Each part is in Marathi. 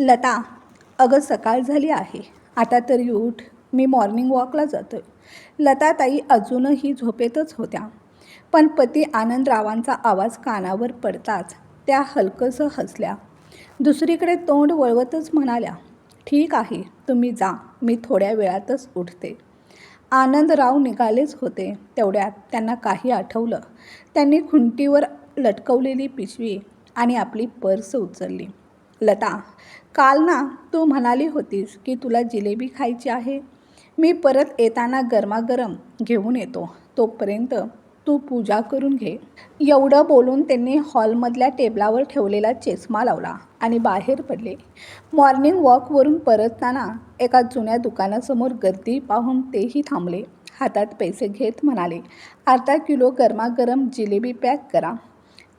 लता अगं सकाळ झाली आहे. आता तरी उठ. मी मॉर्निंग वॉकला जातोय. लताताई अजूनही झोपेतच होत्या. पण पती आनंदरावांचा आवाज कानावर पडताच त्या हलकंसं हसल्या. दुसरीकडे तोंड वळवतच म्हणाल्या ठीक आहे तुम्ही जा. मी थोड्या वेळातच उठते. आनंदराव निघालेच होते. तेवढ्यात त्यांना काही आठवलं. त्यांनी खुंटीवर लटकवलेली पिशवी आणि आपली पर्स उचलली. लता काल ना तू म्हणाली होतीस की तुला जिलेबी खायची आहे. मी परत येताना गरमागरम घेऊन येतो. तोपर्यंत तू पूजा करून घे. एवढं बोलून त्यांनी हॉलमधल्या टेबलावर ठेवलेला चष्मा लावला आणि बाहेर पडले. मॉर्निंग वॉकवरून परतताना एका जुन्या दुकानासमोर गर्दी पाहून तेही थांबले. हातात पैसे घेत म्हणाले अर्धा किलो गरमागरम जिलेबी पॅक करा.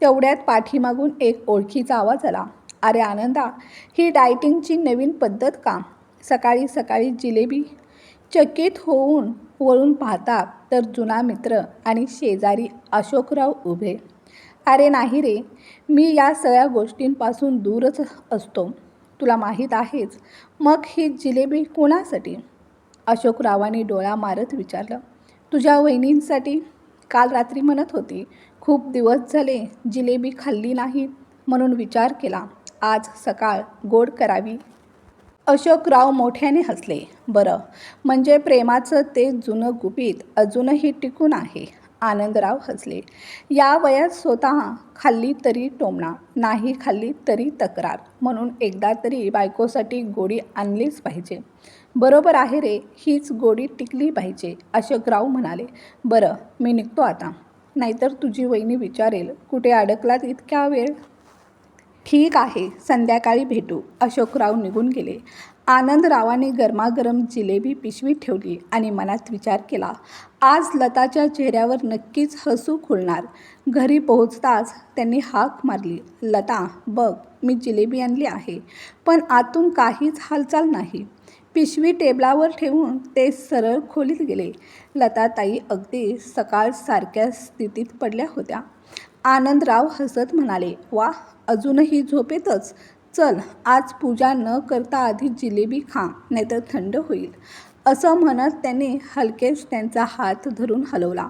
तेवढ्यात पाठीमागून एक ओळखीचा आवाज आला. अरे आनंदा ही डायटिंगची नवीन पद्धत का? सकाळी सकाळी जिलेबी चकित होऊन वळून पाहता तर जुना मित्र आणि शेजारी अशोकराव उभे. अरे नाही रे मी या सगळ्या गोष्टींपासून दूरच असतो. तुला माहीत आहेच मग ही जिलेबी कोणासाठी? अशोकरावांनी डोळा मारत विचारलं. तुझ्या वहिनींसाठी? काल रात्री म्हणत होती खूप दिवस झाले जिलेबी खाल्ली नाही म्हणून विचार केला. आज सकाळ गोड करावी. अशोकराव मोठ्याने हसले. बरं म्हणजे प्रेमाचं ते जुनं गुपित अजूनही टिकून आहे. आनंदराव हसले. या वयात स्वतः खाल्ली तरी टोमणा नाही खाल्ली तरी तक्रार. म्हणून एकदा तरी बायकोसाठी गोडी आणलीच पाहिजे. बरोबर आहे रे हीच गोडी टिकली पाहिजे अशोकराव म्हणाले. बरं मी निघतो आता. नाहीतर तुझी वहिनी विचारेल कुठे अडकलात इतक्या वेळ? ठीक आहे संध्याकाळी भेटू. अशोकराव निघून गेले. आनंदरावाने गरमागरम जिलेबी पिशवी ठेवली आणि मनात विचार केला आज लताच्या चेहऱ्यावर नक्कीच हसू खुलणार. घरी पोहोचताच त्यांनी हाक मारली लता बघ मी जिलेबी आणली आहे पण आतून काहीच हालचाल नाही. पिशवी टेबलावर ठेवून ते सरळ खोलीत गेले. लताताई अगदी सकाळसारख्या स्थितीत पडल्या होत्या. आनंदराव हसत म्हणाले वा अजूनही झोपेतच. चल आज पूजा न करता आधी जिलेबी खा नाहीतर थंड होईल. असं म्हणत त्याने हलकेच त्यांचा हात धरून हलवला.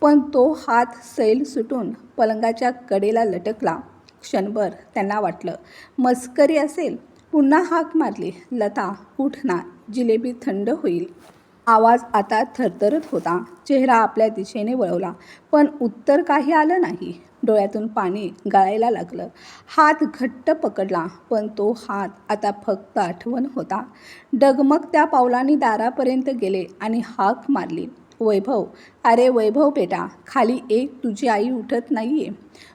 पण तो हात सैल सुटून पलंगाच्या कडेला लटकला. क्षणभर त्यांना वाटलं मस्करी असेल. पुन्हा हाक मारली. लता उठ ना. जिलेबी थंड होईल. आवाज आता थरथरत होता. चेहरा आपल्या दिशेने वळवला. पण उत्तर काही आलं नाही. डोळ्यातून पाणी गळायला लागलं. हात घट्ट पकडला पण तो हात आता फक्त आठवण होता. डगमग त्या पावलांनी दारापर्यंत गेले आणि हाक मारली. वैभव अरे वैभव बेटा खाली एक तुझी आई उठत नाहीये.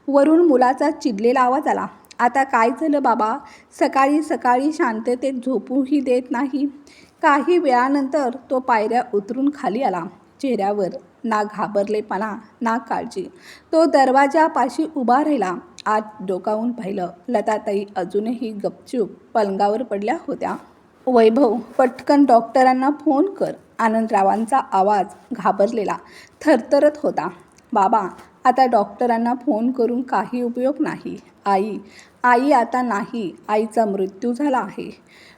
वरून मुलाचा चिडलेला आवाज आला. आता काय झालं बाबा? सकाळी सकाळी शांततेत झोपूही देत नाही. काही वेळानंतर तो पायऱ्या उतरून खाली आला. चेहऱ्यावर ना घाबरलेपणा ना काळजी. तो दरवाजापाशी उभा राहिला. आत डोकावून पाहिलं. लताताई अजूनही गपचूप पलंगावर पडल्या होत्या. वैभव पटकन डॉक्टरांना फोन कर. आनंदरावांचा आवाज घाबरलेला थरथरत होता. बाबा आता डॉक्टरांना फोन करून काही उपयोग नाही. आई आई आता नाही आईचा मृत्यू झाला आहे.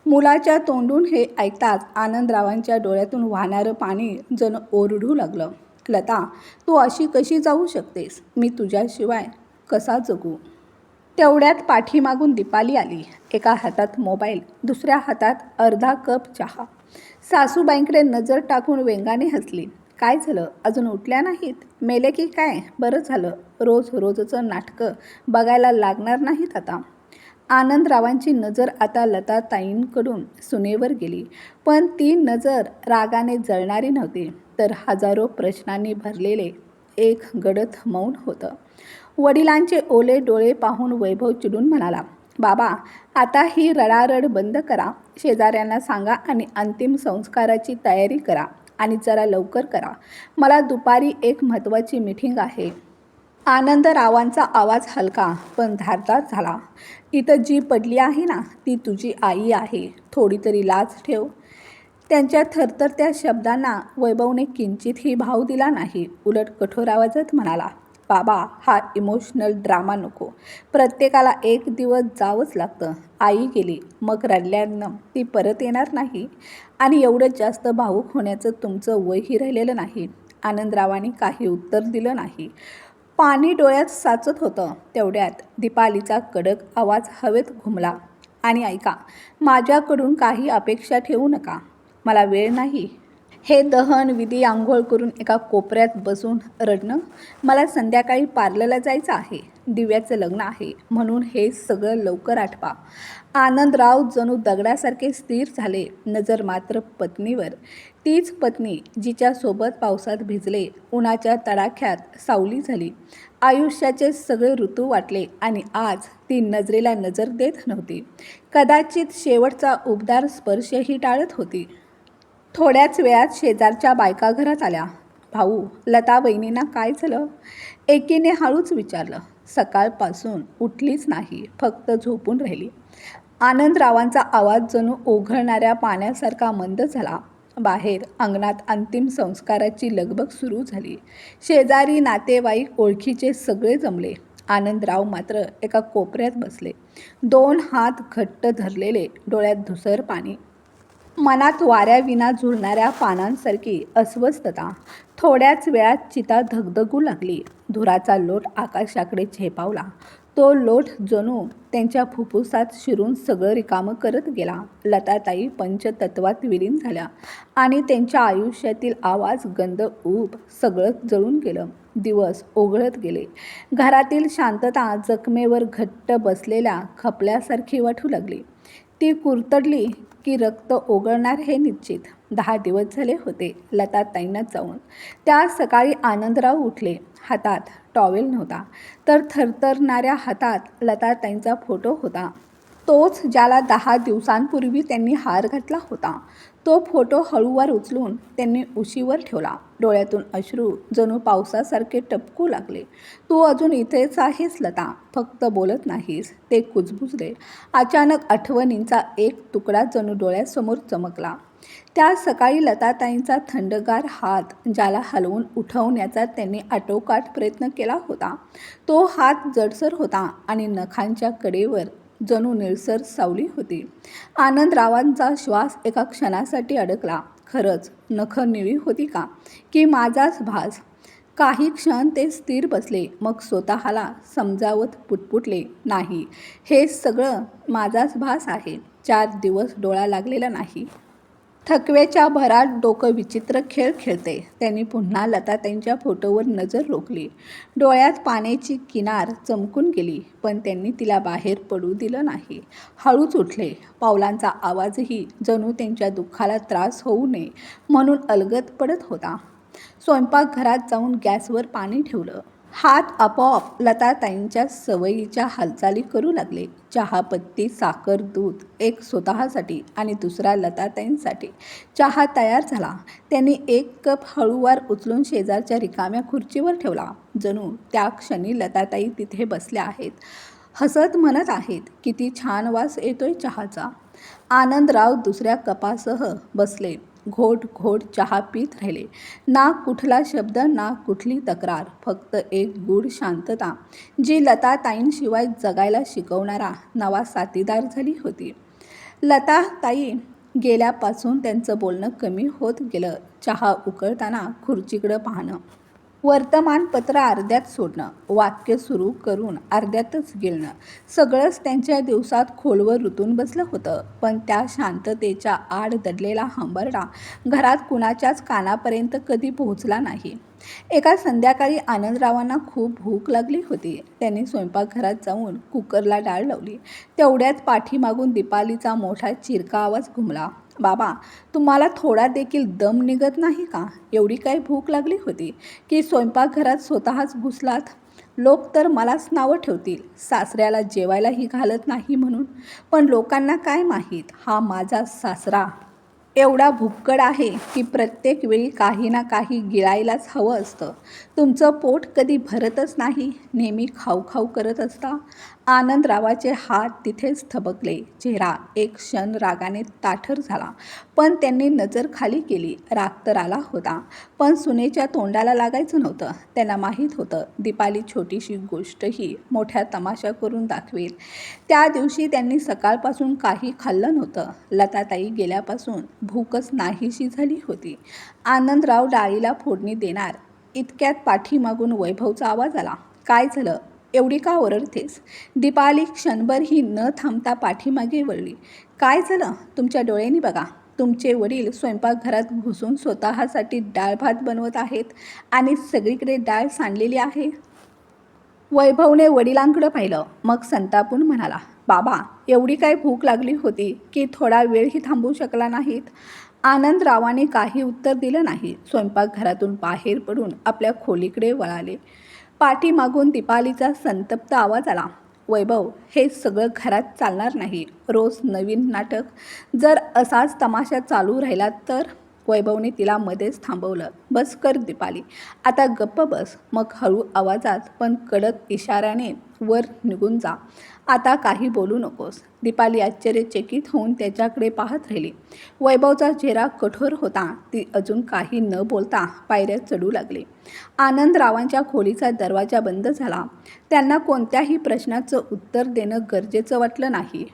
मुलाच्या तोंडून हे ऐकताच आनंदरावांच्या डोळ्यातून वाहणारं पाणी जण ओरडू लागलं. लता तू अशी कशी जाऊ शकतेस? मी तुझ्याशिवाय कसा जगू? तेवढ्यात पाठीमागून दीपाली आली. एका हातात मोबाईल दुसऱ्या हातात अर्धा कप चहा. सासूबाईंकडे नजर टाकून वेंगाने हसली. काय झालं? अजून उठल्या नाहीत? मेले की काय? बरं झालं. रोज रोजचं नाटकं बघायला लागणार नाहीत आता. आनंदरावांची नजर आता लता ताईंकडून सुनेवर गेली. पण ती नजर रागाने जळणारी नव्हती तर हजारो प्रश्नांनी भरलेले एक गडद मौन होतं. वडिलांचे ओले डोळे पाहून वैभव चिडून म्हणाला बाबा आता ही रडारड बंद करा. शेजाऱ्यांना सांगा आणि अंतिम संस्काराची तयारी करा. आणि जरा लवकर करा. मला दुपारी एक महत्त्वाची मिटिंग आहे. आनंदरावांचा आवाज हलका पण धारदार झाला. इथं जी पडली आहे ना ती तुझी आई आहे. थोडी तरी लाज ठेव. त्यांच्या थरथरत्या शब्दांना वैभवने किंचितही भाव दिला नाही. उलट कठोर आवाजात म्हणाला बाबा हा इमोशनल ड्रामा नको. प्रत्येकाला एक दिवस जावंच लागतं. आई गेली मग रडल्यानं ती परत येणार नाही? आणि एवढं जास्त भावूक होण्याचं तुमचं वयही राहिलेलं नाही. आनंदरावांनी काही उत्तर दिलं नाही. पाणी डोळ्यात साचत होतं. तेवढ्यात दीपालीचा कडक आवाज हवेत घुमला. आणि ऐका माझ्याकडून काही अपेक्षा ठेवू नका. मला वेळ नाही. हे दहन विधी आंघोळ करून एका कोपऱ्यात बसून रडणं मला संध्याकाळी पार्लरला जायचं आहे. दिव्याचं लग्न आहे. म्हणून हे सगळं लवकर आठवा आनंदराव जणू दगडासारखे स्थिर झाले नजर मात्र पत्नीवर. तीच पत्नी जिच्यासोबत पावसात भिजले उन्हाच्या तडाख्यात सावली झाली. आयुष्याचे सगळे ऋतू वाटले आणि आज ती नजरेला नजर देत नव्हती. कदाचित शेवटचा उबदार स्पर्शही टाळत होती. थोड्याच वेळात शेजारच्या बायका घरात आल्या. भाऊ लता वहिनींना काय झालं? एकीने हळूच विचारलं. सकाळपासून उठलीच नाही फक्त झोपून राहिली. आनंदरावांचा आवाज जणू ओघळणाऱ्या पाण्यासारखा मंद झाला. बाहेर अंगणात अंतिम संस्काराची लगबग सुरू झाली. शेजारी नातेवाईक ओळखीचे सगळे जमले. आनंदराव मात्र एका कोपऱ्यात बसले. दोन हात घट्ट धरलेले डोळ्यात धुसर पाणी. मनात वाऱ्याविना झुलणाऱ्या पानांसारखी अस्वस्थता. थोड्याच वेळात चिता धगधगू लागली. धुराचा लोट आकाशाकडे झेपावला. तो लोट जणू त्यांच्या फुफ्फुसात शिरून सगळं रिकामं करत गेला. लताताई पंचतत्वात विलीन झाल्या आणि त्यांच्या आयुष्यातील आवाज गंध ऊब सगळं जळून गेलं. दिवस ओघळत गेले. घरातील शांतता जखमेवर घट्ट बसलेल्या खपल्यासारखी वाटू लागली. ती कुरतडली की रक्त ओघळणार हे निश्चित. दहा दिवस झाले होते लताताईंना जाऊन. त्या सकाळी आनंदराव उठले. हातात टॉवेल नव्हता तर थरथरणाऱ्या हातात लताताईंचा फोटो होता. तोच ज्याला दहा दिवसांपूर्वी त्यांनी हार घातला होता. तो फोटो हळूवार उचलून त्यांनी उशीवर ठेवला. डोळ्यातून अश्रू जणू पावसासारखे टपकू लागले. तू अजून इथेच आहेस लता. फक्त बोलत नाहीस. ते कुजबुजले. अचानक आठवणींचा एक तुकडा जणू डोळ्यासमोर चमकला. त्या सकाळी लताताईंचा थंडगार हात ज्याला हलवून उठवण्याचा त्यांनी आटोकाट प्रयत्न केला होता तो हात जडसर होता आणि नखांच्या कडेवर जणू निळसर सावली होती. आनंदरावांचा श्वास एका क्षणासाठी अडकला. खरंच नख निळी होती का? की माझाच भास? काही क्षण ते स्थिर बसले. मग स्वतःला समजावत पुटपुटले नाही हे सगळं माझाच भास आहे. चार दिवस डोळा लागलेला नाही. थकव्याच्या भरात डोकं विचित्र खेळ खेळते. त्यांनी पुन्हा लताताईंच्या फोटोवर नजर रोखली. डोळ्यात पाण्याची किनार चमकून गेली पण त्यांनी तिला बाहेर पडू दिलं नाही. हळूच उठले. पावलांचा आवाजही जणू त्यांच्या दुःखाला त्रास होऊ नये म्हणून अलगद पडत होता. स्वयंपाकघरात जाऊन गॅसवर पाणी ठेवलं. हात आपोआप लताताईंच्या सवयीच्या हालचाली करू लागले. चहापत्ती साखर दूध एक स्वतःसाठी आणि दुसरा लताताईंसाठी चहा तयार झाला. त्यांनी एक कप हळूवार उचलून शेजारच्या रिकाम्या खुर्चीवर ठेवला. जणू त्या क्षणी लताताई तिथे बसल्या आहेत. हसत म्हणत आहेत किती छान वास येतोय चहाचा. आनंदराव दुसऱ्या कपासह बसले. घोट घोट चहा पीत राहिले. ना कुठला शब्द ना कुठली तक्रार? फक्त एक गूढ शांतता जी लताताईंशिवाय जगायला शिकवणारा नवा साथीदार झाली होती. लताताई गेल्यापासून त्यांचं बोलणं कमी होत गेलं. चहा उकळताना खुर्चीकडं पाहणं. वर्तमानपत्र अर्ध्यात सोडणं वाक्य सुरू करून अर्ध्यातच गिळणं सगळंच त्यांच्या दिवसात खोलवर रुतून बसलं होतं. पण त्या शांततेच्या आड दडलेला हंबरडा घरात कुणाच्याच कानापर्यंत कधी पोहोचला नाही. एका संध्याकाळी आनंदरावांना खूप भूक लागली होती. त्यांनी स्वयंपाकघरात जाऊन कुकरला डाळ लावली. तेवढ्यात पाठीमागून दीपालीचा मोठा चिरका आवाज घुमला. बाबा तुम्हाला थोडा देखील दम निघत नाही का? एवढी काय भूक लागली होती की स्वयंपाकघरात स्वतःच घुसलात? लोक तर मलाच नावं ठेवतील सासऱ्याला जेवायलाही घालत नाही म्हणून. पण लोकांना काय माहीत? हा माझा सासरा. एवढा भुक्कड आहे की प्रत्येक वेळी काही ना काही गिळायलाच हवं असतं. तुमचं पोट कधी भरतच नाही नेहमी खाऊ खाऊ करत असता. आनंदरावाचे हात तिथेच थबकले. चेहरा एक क्षण रागाने ताठर झाला. पण त्यांनी नजर खाली केली. राग तर आला होता. पण सुनेच्या तोंडाला लागायचं नव्हतं. त्यांना माहीत होतं दीपाली छोटीशी गोष्टही मोठ्या तमाशा करून दाखवेल. त्या दिवशी त्यांनी सकाळपासून काही खाल्लं नव्हतं. लताताई गेल्यापासून भूकच नाहीशी झाली होती. आनंदराव डाळीला फोडणी देणार. इतक्यात पाठीमागून वैभवचा आवाज आला. काय झालं? एवढी का ओरडतेस? दीपाली क्षणभर ही न थांबता पाठीमागे वळली. काय झालं? तुमच्या डोळ्यांनी बघा. तुमचे वडील स्वयंपाकघरात घुसून स्वतःसाठी डाळ भात बनवत आहेत आणि सगळीकडे डाळ सांडलेली आहे. वैभवने वडिलांकडे पाहिलं. मग संतापून म्हणाला बाबा एवढी काय भूक लागली होती की थोडा वेळही थांबू शकला नाहीत? आनंदरावाने काही उत्तर दिलं नाही. स्वयंपाकघरातून बाहेर पडून आपल्या खोलीकडे वळाले. पाठीमागून दीपालीचा संतप्त आवाज आला. वैभव हे सगळं घरात चालणार नाही. रोज नवीन नाटक. जर असाच तमाशा चालू राहिला तर? वैभवने तिला मध्येच थांबवलं. बस कर दीपाली. आता गप्प बस. मग हळू आवाजात पण कडक इशाऱ्याने वर निघून जा. आता काही बोलू नकोस. दीपाली आश्चर्यचकित होऊन त्याच्याकडे पाहत राहिली. वैभवचा चेहरा कठोर होता. ती अजून काही न बोलता पायऱ्या चढू लागली. आनंदरावांच्या खोलीचा दरवाजा बंद झाला. त्यांना कोणत्याही प्रश्नाचं उत्तर देणं गरजेचं वाटलं नाही.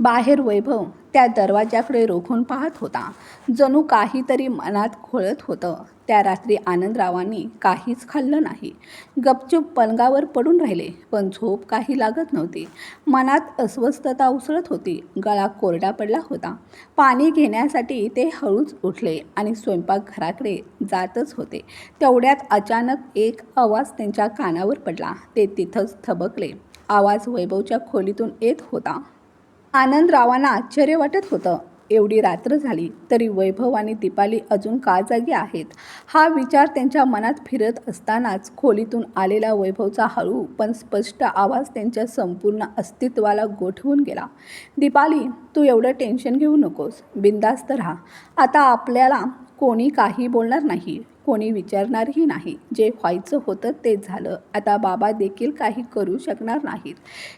बाहेर वैभव त्या दरवाजाकडे रोखून पाहत होता. जणू काहीतरी मनात खोळत होतं. त्या रात्री आनंदरावांनी काहीच खाल्लं नाही. गपचूप पलंगावर पडून राहिले पण झोप काही लागत नव्हती. मनात अस्वस्थता उसळत होती. गळा कोरडा पडला होता. पाणी घेण्यासाठी ते हळूच उठले आणि स्वयंपाकघराकडे जातच होते. तेवढ्यात अचानक एक आवाज त्यांच्या कानावर पडला. ते तिथंच थबकले. आवाज वैभवच्या खोलीतून येत होता. आनंदरावांना आश्चर्य वाटत होतं. एवढी रात्र झाली तरी वैभव आणि दीपाली अजून का जागी आहेत. हा विचार त्यांच्या मनात फिरत असतानाच खोलीतून आलेला वैभवचा हळू पण स्पष्ट आवाज त्यांच्या संपूर्ण अस्तित्वाला गोठवून गेला. दीपाली तू एवढं टेन्शन घेऊ नकोस. बिंदास्त राहा. आता आपल्याला कोणी काही बोलणार नाही. कोणी विचारणारही नाही. जे व्हायचं होतं ते झालं. आता बाबा देखील काही करू शकणार नाहीत.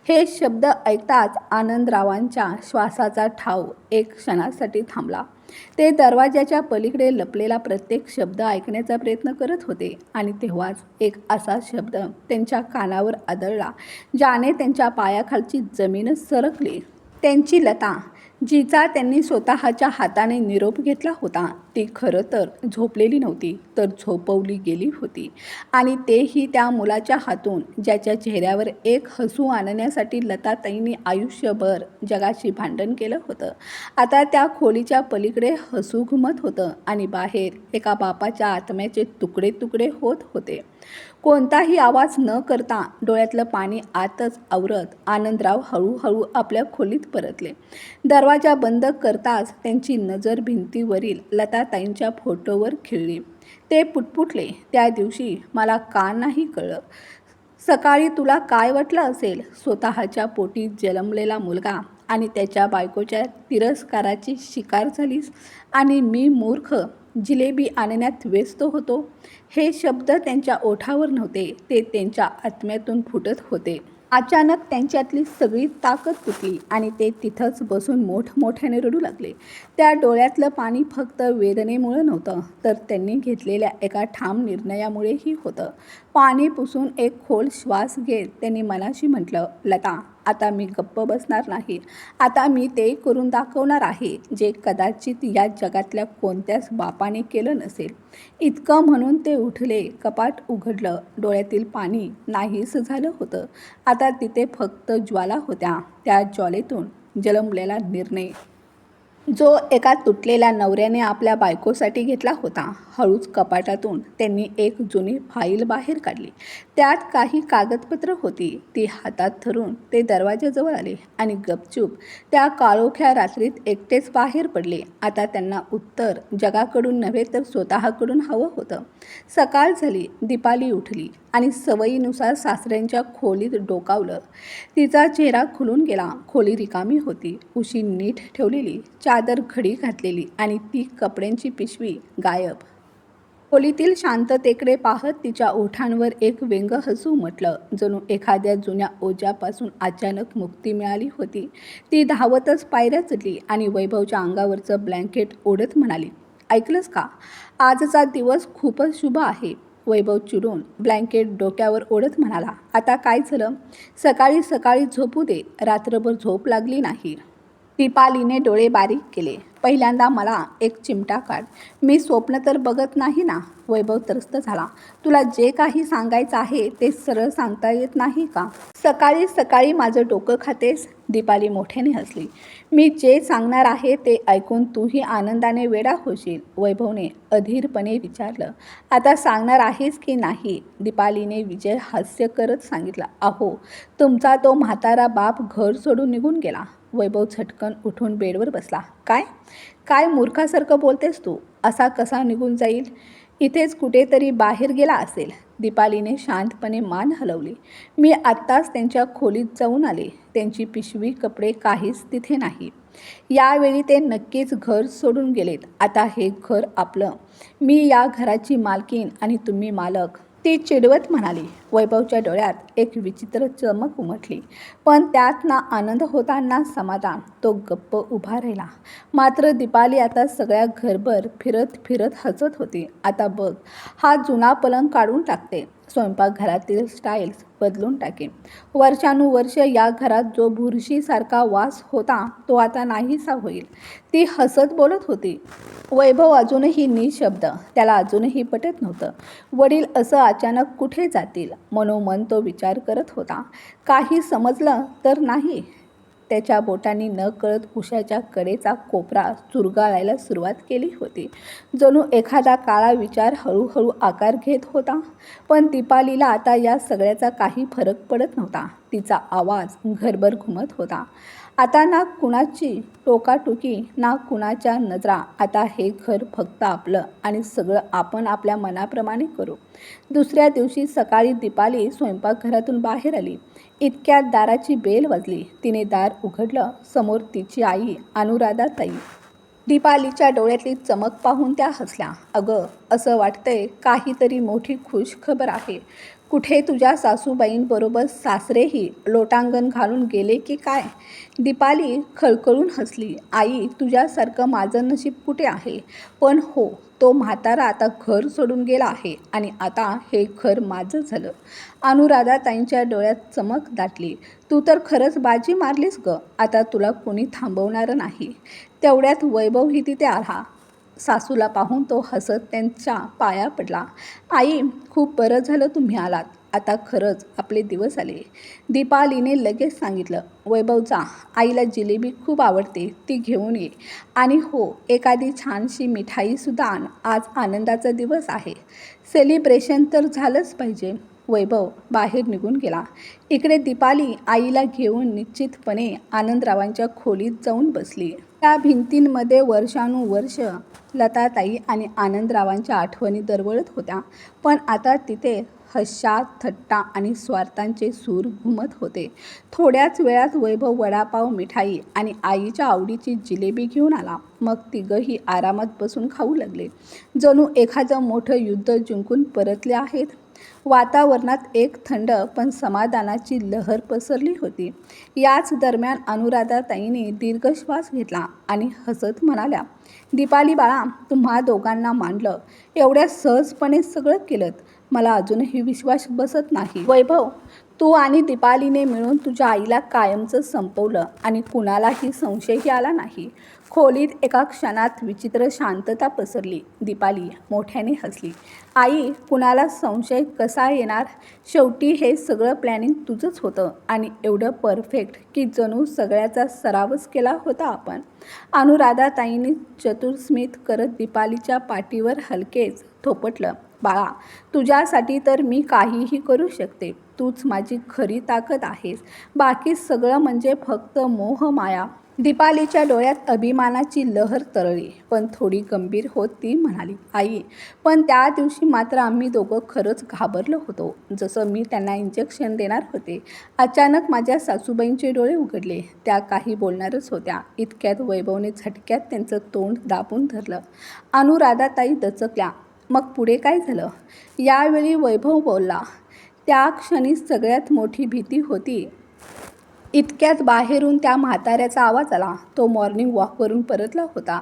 हे शब्द ऐकताच आनंदरावांच्या श्वासाचा ठाव एक क्षणासाठी थांबला. ते दरवाजाच्या पलीकडे लपलेला प्रत्येक शब्द ऐकण्याचा प्रयत्न करत होते आणि तेव्हाच एक असा शब्द त्यांच्या कानावर आदळला ज्याने त्यांच्या पायाखालची जमीनच सरकली. त्यांची लता जिचा त्यांनी स्वतःच्या हाताने निरोप घेतला होता ती खरं तर झोपलेली नव्हती तर झोपवली गेली होती. आणि तेही त्या मुलाच्या हातून ज्याच्या चेहऱ्यावर एक हसू आणण्यासाठी लताताईंनी आयुष्यभर जगाशी भांडण केलं होतं. आता त्या खोलीच्या पलीकडे हसू घुमत होतं आणि बाहेर एका बापाच्या आत्म्याचे तुकडे तुकडे होत होते. कोणताही आवाज न करता डोळ्यातलं पाणी आतच आवरत आनंदराव हळूहळू आपल्या खोलीत परतले. दरवाजा बंद करताच त्यांची नजर भिंतीवरील लताताईंच्या फोटोवर खिळली. ते पुटपुटले त्या दिवशी मला का नाही कळलं? सकाळी तुला काय वाटलं असेल? स्वतःच्या पोटी जन्मलेला मुलगा आणि त्याच्या बायकोच्या तिरस्काराची शिकार झालीस आणि मी मूर्ख जिलेबी आणण्यात व्यस्त होतो. हे शब्द त्यांच्या ओठावर नव्हते ते त्यांच्या आत्म्यातून फुटत होते. अचानक त्यांच्यातली सगळी ताकद तुटली आणि ते तिथंच बसून मोठमोठ्याने रडू लागले. त्या डोळ्यातलं पाणी फक्त वेदनेमुळं नव्हतं तर त्यांनी घेतलेल्या एका ठाम निर्णयामुळेही होतं. पाणी पुसून एक खोल श्वास घेत त्यांनी मनाशी म्हटलं लता आता मी गप्प बसणार नाही. आता मी ते करून दाखवणार आहे जे कदाचित या जगातल्या कोणत्याच बापाने केलं नसेल. इतकं म्हणून ते उठले कपाट उघडलं डोळ्यातील पाणी नाहीस झालं होतं. आता तिथे फक्त ज्वाला होत्या. त्या ज्वालेतून जलमलेला निर्णय जो एका तुटलेल्या नवऱ्याने आपल्या बायकोसाठी घेतला होता हळूच कपाटातून त्यांनी एक जुनी फाईल बाहेर काढली. त्यात काही कागदपत्र होती. ती हातात धरून ते दरवाजाजवळ आले आणि गपचूप त्या काळोख्या रात्रीत एकटेच बाहेर पडले. आता त्यांना उत्तर जगाकडून नव्हे तर स्वतःकडून हवं होतं. सकाळ झाली दीपाली उठली. आणि सवयीनुसार सासऱ्यांच्या खोलीत डोकावलं. तिचा चेहरा खुलून गेला. खोली रिकामी होती. उशी नीट ठेवलेली. चादर घडी घातलेली आणि ती कपड्यांची पिशवी. गायब. खोलीतील शांततेकडे पाहत तिच्या ओठांवर एक व्यंग हसू म्हटलं. जणू एखाद्या जुन्या ओझ्यापासून अचानक मुक्ती मिळाली होती. ती धावतच पायऱ्या चढली आणि वैभवच्या अंगावरचं ब्लँकेट ओढत म्हणाली ऐकलंस का? आजचा दिवस खूपच शुभ आहे. वैभव चिडून ब्लँकेट डोक्यावर ओढत म्हणाला आता काय झालं? सकाळी सकाळी झोपू दे. रात्रभर झोप लागली नाही. दीपालीने डोळे बारीक केले. पहिल्यांदा मला एक चिमटा काढ. मी स्वप्न तर बघत नाही ना? वैभव त्रस्त झाला. तुला जे काही सांगायचं आहे ते सरळ सांगता येत नाही का? सकाळी सकाळी माझं डोकं खातेस? दीपाली मोठ्याने हसली. मी जे सांगणार आहे ते ऐकून तूही आनंदाने वेडा होशील वैभवने अधीरपणे विचारलं. आता सांगणार आहेस की नाही? दीपालीने विजय हास्य करत सांगितलं. अहो तुमचा तो म्हातारा बाप घर सोडून निघून गेला. वैभव झटकन उठून बेडवर बसला. काय? काय मूर्खासारखं बोलतेस तू? असा कसा निघून जाईल? इथेच कुठेतरी बाहेर गेला असेल. दीपालीने शांतपणे मान हलवली. मी आत्ताच त्यांच्या खोलीत जाऊन आले. त्यांची पिशवी कपडे काहीच तिथे नाही. यावेळी ते नक्कीच घर सोडून गेलेत. आता हे घर आपलं. मी या घराची मालकीन आणि तुम्ही मालक. ती चिडवत म्हणाली. वैभवच्या डोळ्यात एक विचित्र चमक उमटली. पण त्यात ना आनंद होता ना समाधान तो गप्प उभा राहिला. मात्र दीपाली आता सगळ्या घरभर फिरत फिरत हसत होती. आता बघ हा जुना पलंग काढून टाकते. स्वयंपाकघरातील स्टाईल्स बदलून टाकेन. वर्षानुवर्ष या घरात जो बुरशीसारखा वास होता तो आता नाहीसा होईल. ती हसत बोलत होती. वैभव अजूनही निशब्द त्याला अजूनही पटत नव्हतं. वडील असं अचानक कुठे जातील मनोमन तो विचार करत होता. काही समजलं तर नाही. त्याच्या बोटांनी न कळत उशाच्या कडेचा कोपरा चुरगाळायला सुरुवात केली होती. जणू एखादा काळा विचार हळूहळू आकार घेत होता. पण दीपालीला आता या सगळ्याचा काही फरक पडत नव्हता. तिचा आवाज घरभर घुमत होता. आता ना कुणाची टोकाटोकी ना कुणाच्या नजरा. आता हे घर फक्त आपलं आणि सगळं आपण आपल्या मनाप्रमाणे करू. दुसऱ्या दिवशी सकाळी दीपाली स्वयंपाकघरातून बाहेर आली. इतक्यात दाराची बेल वाजली. तिने दार उघडलं. समोर तिची आई अनुराधा ताई. दीपालीच्या डोळ्यातली चमक पाहून त्या हसल्या. अगं असं वाटतंय काहीतरी मोठी खुश खबर आहे. कुठे तुझ्या सासूबाईंबरोबर सासरेही लोटांगण घालून गेले की काय? दीपाली खळखळून हसली. आई तुझ्यासारखं माझं नशीब कुठे आहे? पण हो तो म्हातारा आता घर सोडून गेला आहे आणि आता हे घर माझं झालं. अनुराधा ताईंच्या डोळ्यात चमक दाटली. तू तर खरंच बाजी मारलीस ग. आता तुला कोणी थांबवणारं नाही. तेवढ्यात वैभवही तिथे आला. सासूला पाहून तो हसत त्यांच्या पाया पडला. आई खूप बरं झालं तुम्ही आलात. आता खरंच आपले दिवस आले. दीपालीने लगेच सांगितलं वैभवचा आईला जिलेबी खूप आवडते ती घेऊन ये. आणि हो एखादी छानशी मिठाईसुद्धा आण. आज आनंदाचा दिवस आहे. सेलिब्रेशन तर झालंच पाहिजे. वैभव बाहेर निघून गेला. इकडे दीपाली आईला घेऊन निश्चितपणे आनंदरावांच्या खोलीत जाऊन बसली. त्या भिंतींमध्ये वर्षानुवर्ष लताताई आणि आनंदरावांच्या आठवणी दरवळत होत्या. पण आता तिथे हशा थट्टा आणि स्वार्थांचे सूर घुमत होते. थोड्याच वेळात वैभव वडापाव मिठाई आणि आईच्या आवडीची जिलेबी घेऊन आला. मग तिघंही आरामात बसून खाऊ लागले. जणू एखादं मोठं युद्ध जिंकून परतले आहेत. वातावरणात एक थंड पण समाधानाची लहर पसरली होती. याच दरम्यान अनुराधाताईंनी दीर्घ श्वास घेतला आणि हसत म्हणाल्या दीपाली बाळा तुम्हा दोघांना मांडलं. एवढ्या सहजपणे सगळं केलं मला अजूनही विश्वास बसत नाही. वैभव तू आणि दीपालीने मिळून तुझ्या आईला कायमचं संपवलं आणि कुणालाही संशयही आला नाही. खोलीत एका क्षणात विचित्र शांतता पसरली. दीपाली मोठ्याने हसली. आई कुणाला संशय कसा येणार? शेवटी हे सगळं प्लॅनिंग तुझंच होतं आणि एवढं परफेक्ट की जणू सगळ्याचा सरावच केला होता आपण अनुराधाताईंनी चतुर्स्मित करत दीपालीच्या पाठीवर हलकेच थोपटलं. बाळा तुझ्यासाठी तर मी काहीही करू शकते. तूच माझी खरी ताकद आहेस. बाकी सगळं म्हणजे फक्त मोह माया. दीपालीच्या डोळ्यात अभिमानाची लहर तरळली. पण थोडी गंभीर होत ती म्हणाली आई पण त्या दिवशी मात्र आम्ही दोघं खरंच घाबरलो होतो. जसं मी त्यांना इंजेक्शन देणार होते. अचानक माझ्या सासूबाईंचे डोळे उघडले. त्या काही बोलणारच होत्या. इतक्यात वैभवने झटक्यात त्यांचं तोंड दाबून धरलं. अनुराधाताई दचकल्या. मग पुढे काय झालं? यावेळी वैभव बोलला त्या क्षणी सगळ्यात मोठी भीती होती. इतक्यात बाहेरून त्या म्हाताऱ्याचा आवाज आला. तो मॉर्निंग वॉकवरून परतला होता.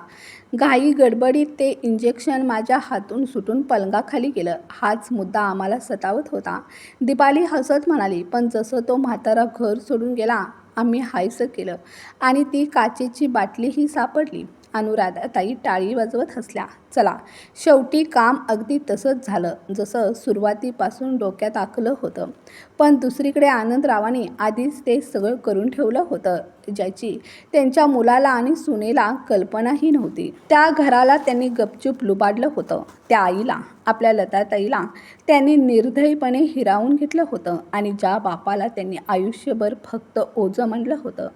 घाई गडबडीत ते इंजेक्शन माझ्या हातून सुटून पलंगाखाली गेलं. हाच मुद्दा आम्हाला सतावत होता. दीपाली हसत म्हणाली पण जसं तो म्हातारा घर सोडून गेला आम्ही हायसं केलं आणि ती काचेची बाटलीही सापडली. अनुराधाताई टाळी वाजवत हसल्या. चला शेवटी काम अगदी तसंच झालं जसं सुरुवातीपासून डोक्यात आखलं होतं. पण दुसरीकडे आनंदरावाने आधीच ते सगळं करून ठेवलं होतं ज्याची त्यांच्या मुलाला आणि सुनेला कल्पनाही नव्हती. त्या घराला त्यांनी गपचूप लुबाडलं होतं. त्या आईला आपल्या लताताईला त्यांनी निर्दयीपणे हिरावून घेतलं होतं आणि ज्या बापाला त्यांनी आयुष्यभर फक्त ओझं म्हणलं होतं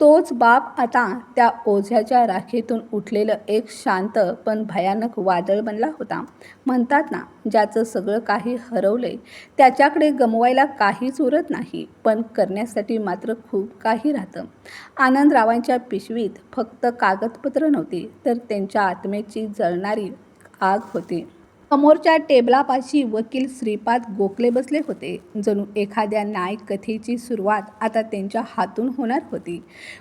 तोच बाप आता त्या ओझ्याच्या राखेतून उठलेलं एक शांत पण भयानक वादळ बनला होता. म्हणतात ना ज्याचं सगळं काही हरवलंय त्याच्याकडे गमवायला काहीच उरत नाही पण करण्यासाठी मात्र खूप काही राहतं. आनंदरावांच्या पिशवीत फक्त कागदपत्र नव्हती तर त्यांच्या आत्म्याची जळणारी आग होती. समोरच्या टेबलापाशी वकील श्रीपाद गोखले बसले होते. जणू एखाद्या न्यायकथेची सुरुवात आता त्यांच्या हातून होणार होती.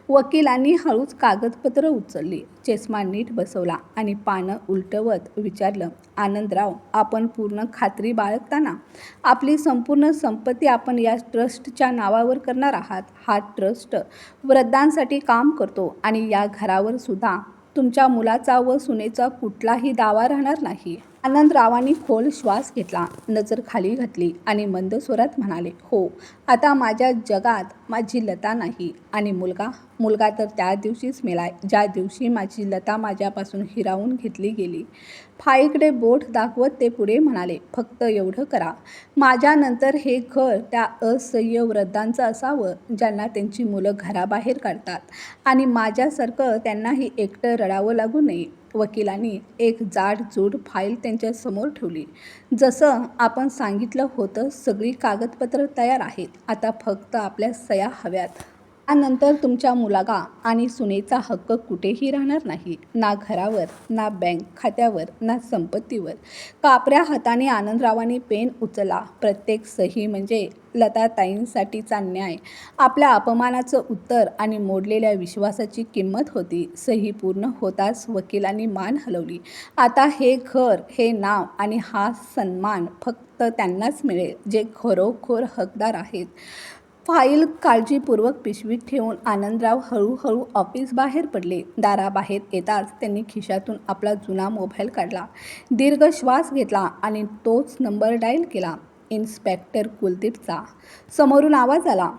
वकिलांनी हळूच कागदपत्र उचलली. चष्मा नीट बसवला आणि पानं उलटवत विचारलं आनंदराव आपण पूर्ण खात्री बाळगताना आपली संपूर्ण संपत्ती आपण या ट्रस्टच्या नावावर करणार आहात. हा ट्रस्ट वृद्धांसाठी काम करतो आणि या घरावर सुद्धा तुमच्या मुलाचा व सुनेचा कुठलाही दावा राहणार नाही. आनंदरावांनी खोल श्वास घेतला नजर खाली घातली आणि मंद स्वरात म्हणाले हो आता माझ्या जगात माझी लता नाही आणि मुलगा मुलगा तर त्या दिवशीच मेलाय ज्या दिवशी माझी लता माझ्यापासून हिरावून घेतली गेली. फाईकडे बोट दाखवत ते पुढे म्हणाले फक्त एवढं करा. माझ्यानंतर हे घर त्या असह्य वृद्धांचं असावं ज्यांना त्यांची मुलं घराबाहेर काढतात. आणि माझ्यासारखं त्यांनाही एकटं रडावं लागू नये. वकिलांनी एक जाडजूड फाईल त्यांच्यासमोर ठेवली. जसं आपण सांगितलं होतं सगळी कागदपत्रं तयार आहेत. आता फक्त आपल्या सया हव्यात. त्यानंतर तुमच्या मुलागा आणि सुनेचा हक्क कुठेही राहणार नाही. ना घरावर ना बँक खात्यावर ना संपत्तीवर. कापऱ्या हाताने आनंदरावांनी पेन उचला. प्रत्येक सही म्हणजे लताताईंसाठीचा न्याय. आपल्या अपमानाचं उत्तर आणि मोडलेल्या विश्वासाची किंमत होती. सही पूर्ण होताच वकिलांनी मान हलवली. आता हे घर हे नाव आणि हा सन्मान फक्त त्यांनाच मिळेल जे खरोखर हकदार आहेत. फाईल काळजीपूर्वक पिशवीत ठेवून आनंदराव हळूहळू ऑफिस बाहेर पडले. दाराबाहेर येताच त्यांनी खिशातून आपला जुना मोबाईल काढला. दीर्घ श्वास घेतला आणि तोच नंबर डायल केला. इन्स्पेक्टर कुलदीपचा. समोरून आवाज आला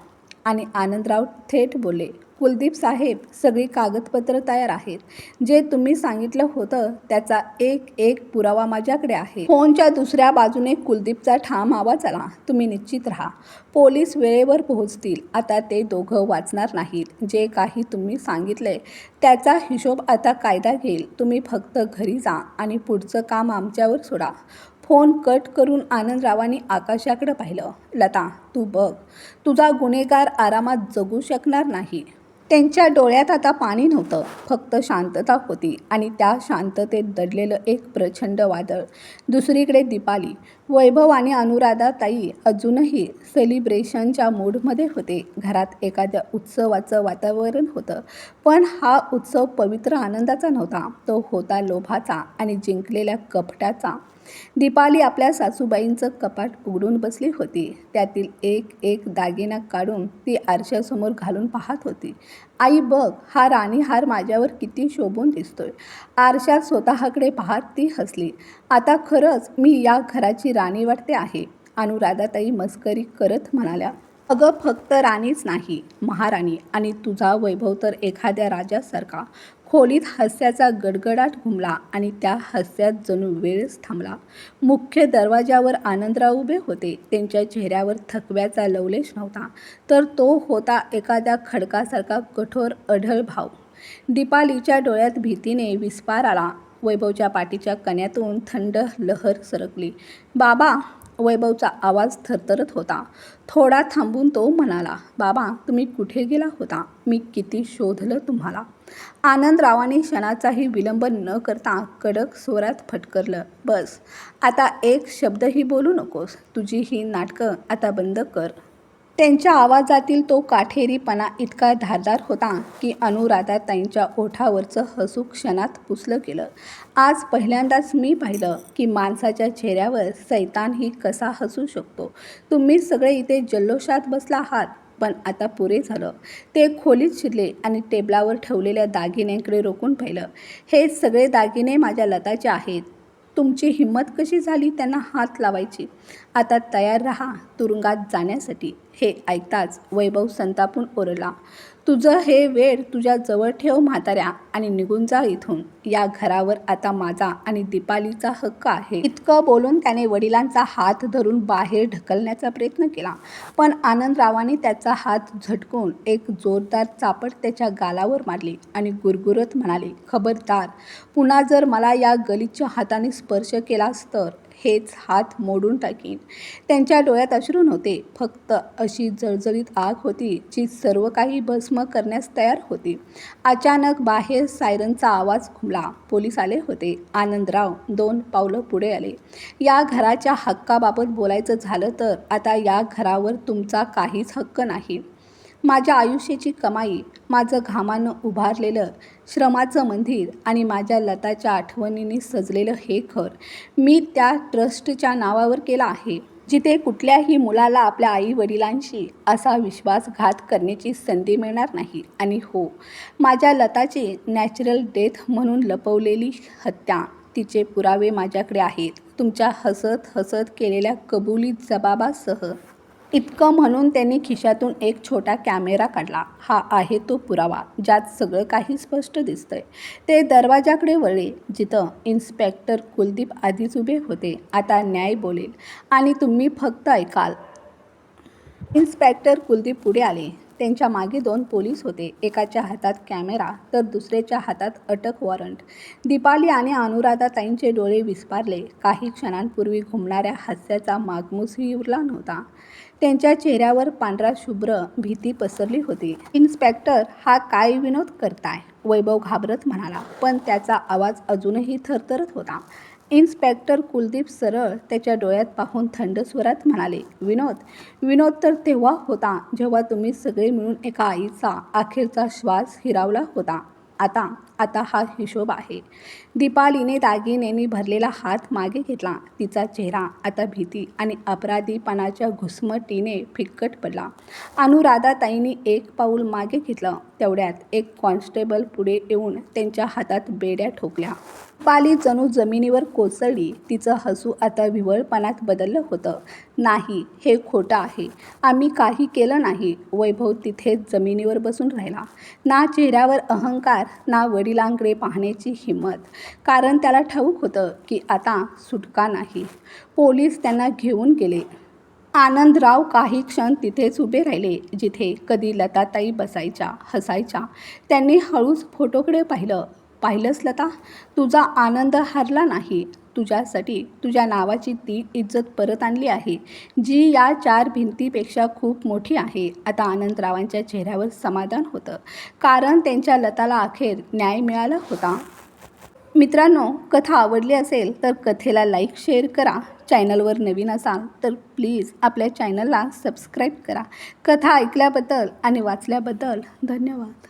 आणि आनंदराव थेट बोलले कुलदीप साहेब सगळी कागदपत्र तयार आहेत. जे तुम्ही सांगितलं होतं त्याचा एक एक पुरावा माझ्याकडे आहे. फोनच्या दुसऱ्या बाजूने कुलदीपचा ठाम आवाज आला तुम्ही निश्चित राहा. पोलीस वेळेवर पोहोचतील. आता ते दोघं वाचणार नाहीत. जे काही तुम्ही सांगितलंय त्याचा हिशोब आता कायदा घेईल. तुम्ही फक्त घरी जा आणि पुढचं काम आमच्यावर सोडा. फोन कट करून आनंदरावांनी आकाशाकडे पाहिलं. लता तू बघ. तुझा गुन्हेगार आरामात जगू शकणार नाही. त्यांच्या डोळ्यात आता पाणी नव्हतं. फक्त शांतता होती आणि त्या शांततेत दडलेलं एक प्रचंड वादळ. दुसरीकडे दीपाली. वैभव आणि अनुराधाताई अजूनही सेलिब्रेशनच्या मूडमध्ये होते. घरात एखाद्या उत्सवाचं वातावरण होतं. पण हा उत्सव पवित्र आनंदाचा नव्हता. तो होता लोभाचा आणि जिंकलेल्या कपटाचा. दीपाली आपल्या सासूबाईंचं कपाट उघडून बसली होती. त्यातील एक एक दागिना काढून ती आरशासमोर घालून पाहत होती. आई बघ हा राणीहार माझ्यावर किती शोभून दिसतोय. आरशात स्वतःकडे पाहत ती हसली. आता खरंच मी या घराची राणी वाटते आहे अनुराधाताई मस्करी करत म्हणाल्या. अगं फक्त राणीच नाही महाराणी आणि तुझा वैभव तर एखाद्या राजासारखा. खोलीत हास्याचा गडगडाट घुमला आणि त्या हास्यात जणू वेळच थांबला. मुख्य दरवाजावर आनंदराव उभे होते. त्यांच्या चेहऱ्यावर थकव्याचा लवलेश नव्हता. तर तो होता एखाद्या खडकासारखा कठोर अढळ भाव दीपालीच्या डोळ्यात भीतीने विस्पार आला. वैभवच्या पाठीच्या कण्यातून थंड लहर सरकली. बाबा वैभवचा आवाज थरथरत होता. थोडा थांबून तो म्हणाला बाबा तुम्ही कुठे गेला होता? मी किती शोधलं तुम्हाला? आनंदरावाने क्षणाचाही विलंब न करता कडक स्वरात फटकरलं. बस. आता एक शब्दही बोलू नकोस. तुझी ही नाटकं आता बंद कर. त्यांच्या आवाजातील तो काठेरीपणा इतका धारदार होता की अनुराधा त्यांच्या ओठावरचं हसू क्षणात पुसलं गेलं. आज पहिल्यांदाच मी पाहिलं की माणसाच्या चेहऱ्यावर सैतानही कसा हसू शकतो. तुम्ही सगळे इथे जल्लोषात बसला आहात. पण आता पुरे झालं. ते खोलीत शिरले आणि टेबलावर ठेवलेल्या दागिन्यांकडे रोखून पाहिलं. हे सगळे दागिने माझ्या लताचे आहेत. तुमची हिंमत कशी झाली त्यांना हात लावायची? आता तयार राहा तुरुंगात जाण्यासाठी. हे ऐकताच वैभव संतापून ओरला तुझं हे वेळ तुझ्या जवळ ठेव म्हाताऱ्या आणि निघून जा इथून. या घरावर आता माझा आणि दीपालीचा हक्क आहे. इतकं बोलून त्याने वडिलांचा हात धरून बाहेर ढकलण्याचा प्रयत्न केला. पण आनंदरावाने त्याचा हात झटकून एक जोरदार चापट त्याच्या गालावर मारली आणि गुरगुरत म्हणाले खबरदार पुन्हा जर मला या गलीच्या हाताने स्पर्श केलास तर हेच हात मोडून टाकीन. त्यांच्या डोळ्यात अश्रू नव्हते. फक्त अशी जळजळीत आग होती जी सर्व काही भस्म करण्यास तयार होती. अचानक बाहेर सायरनचा आवाज घुमला पोलीस आले होते. आनंदराव दोन पावलं पुढे आले. या घराच्या हक्काबाबत बोलायचं झालं तर आता या घरावर तुमचा काहीच हक्क नाही. माझ्या आयुष्याची कमाई माझं घामानं उभारलेलं श्रमाचं मंदिर आणि माझ्या लताच्या आठवणींनी सजलेलं हे घर मी त्या ट्रस्टच्या नावावर केलं आहे जिथे कुठल्याही मुलाला आपल्या आई वडिलांशी असा विश्वासघात करण्याची संधी मिळणार नाही. आणि हो माझ्या लताची नॅचरल डेथ म्हणून लपवलेली हत्या तिचे पुरावे माझ्याकडे आहेत. तुमच्या हसत हसत केलेल्या कबुली जबाबासह इतकं म्हणून त्यांनी खिशातून एक छोटा कॅमेरा काढला. हा आहे तो पुरावा ज्यात सगळं काही स्पष्ट दिसतंय. ते दरवाजाकडे वळले जिथं इन्स्पेक्टर कुलदीप आधीच उभे होते. आता न्याय बोलेल. आणि तुम्ही फक्त ऐकाल. इन्स्पेक्टर कुलदीप पुढे आले. त्यांच्या मागे दोन पोलीस होते. एकाच्या हातात कॅमेरा तर दुसऱ्याच्या हातात अटक वॉरंट. दीपाली आणि अनुराधाताईंचे डोळे विस्पारले. काही क्षणांपूर्वी घुमणाऱ्या हास्याचा मागमूसही उरला नव्हता. त्यांच्या चेहऱ्यावर पांढरा शुभ्र भीती पसरली होती. इन्स्पेक्टर हा काय विनोद करताय? वैभव घाबरत म्हणाला. पण त्याचा आवाज अजूनही थरथरत होता. इन्स्पेक्टर कुलदीप सरळ त्याच्या डोळ्यात पाहून थंड स्वरात म्हणाले विनोद विनोद तर तेव्हा होता जेव्हा तुम्ही सगळे मिळून एका आईचा अखेरचा श्वास हिरावला होता. आता आता हा हिशोब आहे. दीपालीने दागिनेनी भरलेला हात मागे घेतला. तिचा चेहरा आता भीती आणि अपराधीपणाच्या घुसमटीने फिक्कट पडला. अनुराधाताईंनी एक पाऊल मागे घेतलं. तेवढ्यात एक कॉन्स्टेबल पुढे येऊन त्यांच्या हातात बेड्या ठोकल्या. पाली जणू जमिनीवर कोसळली. तिचं हसू आता विवळपणात बदललं होतं. नाही हे खोटं आहे. आम्ही काही केलं नाही. वैभव तिथेच जमिनीवर बसून राहिला. ना चेहऱ्यावर अहंकार ना वडिलांकडे पाहण्याची हिंमत. कारण त्याला ठाऊक होतं की आता सुटका नाही. पोलीस त्यांना घेऊन गेले. आनंदराव काही क्षण तिथेच उभे राहिले जिथे कधी लताताई बसायच्या हसायच्या. त्यांनी हळूच फोटोकडे पाहिलं. पाहिलंच लता? तुझा आनंद हरला नाही. तुझ्यासाठी तुझ्या नावाची ती इज्जत परत आणली आहे जी या चार भिंतीपेक्षा खूप मोठी आहे. आता आनंदरावांच्या चेहऱ्यावर समाधान होतं कारण त्यांच्या लताला अखेर न्याय मिळाला होता. मित्रांनो कथा आवडली असेल तर कथेला लाईक शेअर करा. चॅनलवर नवीन असाल तर प्लीज आपल्या चॅनलला सबस्क्राईब करा. कथा ऐकल्याबद्दल आणि वाचल्याबद्दल धन्यवाद.